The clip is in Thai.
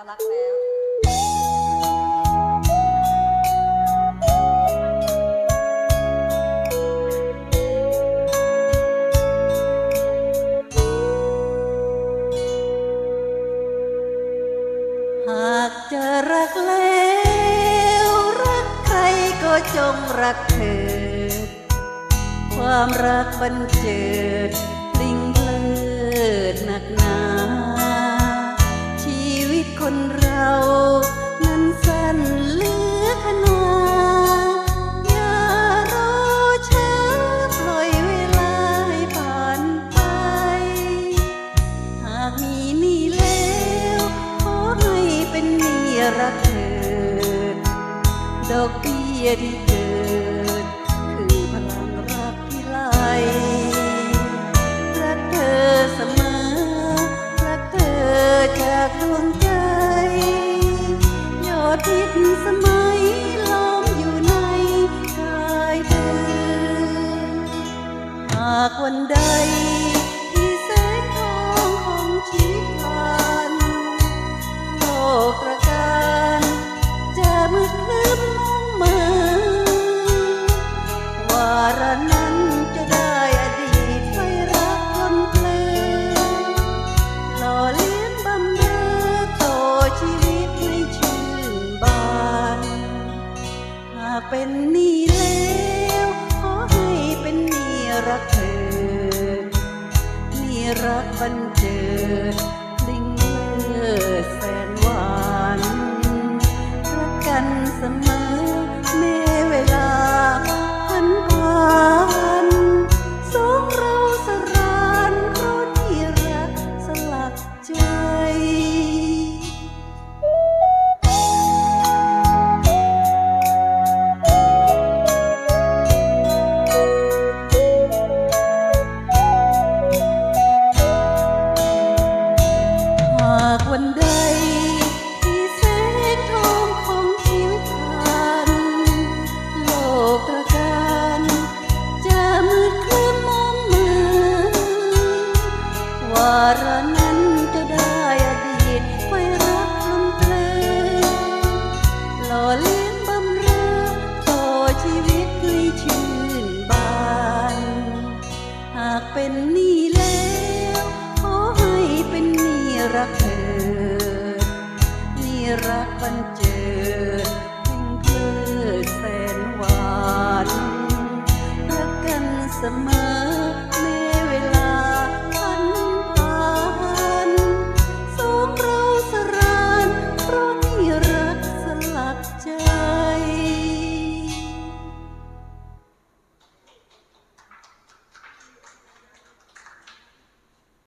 จะรักแล้วหากจะรักแล้วรักใครก็จงรักเธอ ความรักบันเจิดลิงเลิดหนัก คนเรานั้นสั้นเหลือขนาอย่ารอช้าปล่อยเวลาให้ผ่านไป หากมีนี่แล้วขอให้เป็นนี่รักเธอดอกเบี้ยที่เกิด เป็นหนี้แล้วขอให้เป็นหนี้รักเธอหนี้รักบันเจิดลิงเลิศแสนหวานรักกันเสมอ เป็นหนี้แล้ว ขอให้เป็นหนี้รัก